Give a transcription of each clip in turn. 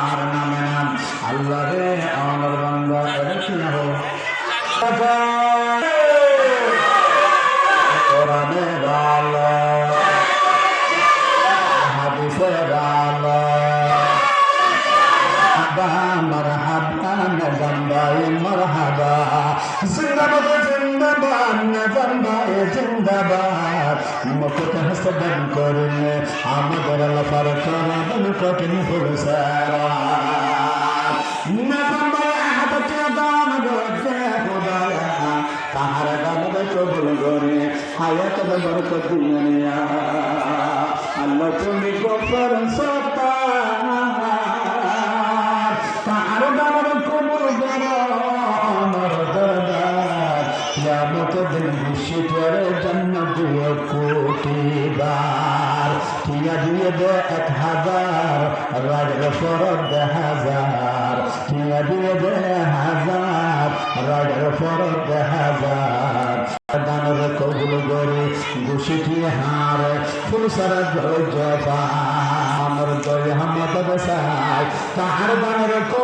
আর নামে নাম আল্লাহ আমার বান্দা কোরআনে গালো হাদিসে গালো মারহাবা মারহাবা নজম্বাই মারহাবা। জিন্দাবাদ জিন্দাবাদ জিন্দাবাদ। মুকুট হাসদান করলে আমাদের লাফার করাবন কঠিন পুরুষারা তাহার গানবে কবুল করে হায়াত বরকত দুনিয়া আল্লাহ তুমি গফর সত্তা কিয়ামত দিন খুশি করে জান্নাত দিয়ে কোটি বার। টিয়া দিয়ে দে এক হাজার রাজের ফরদ দে হাজার। টিয়া দিয়ে দে হাজার রাজের ফরদ দে হাজার। বসাই তাহার দানের কবুল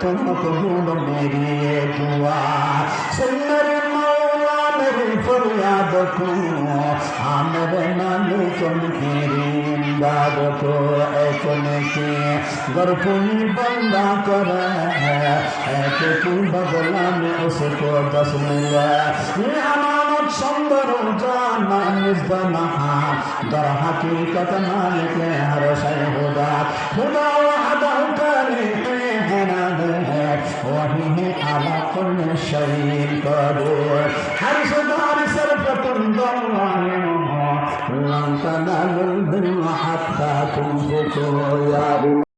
तुम कबूल मेरी ये दुआ सुंदर मौला मेरी फरियाद को आमरे मानी तुम तेरी इमदाद को ऐसुन के गरपुनी बंदा कर ऐसे की बदला में उसको दस मिला ये हमारा सुंदर जाना निजना दर हकीकत मालिक हर शय हुदा खुदा वहदा करे شيء قدير حرص دار سلفة ضرائم لن تنالوا البر حتى تنفقوا يا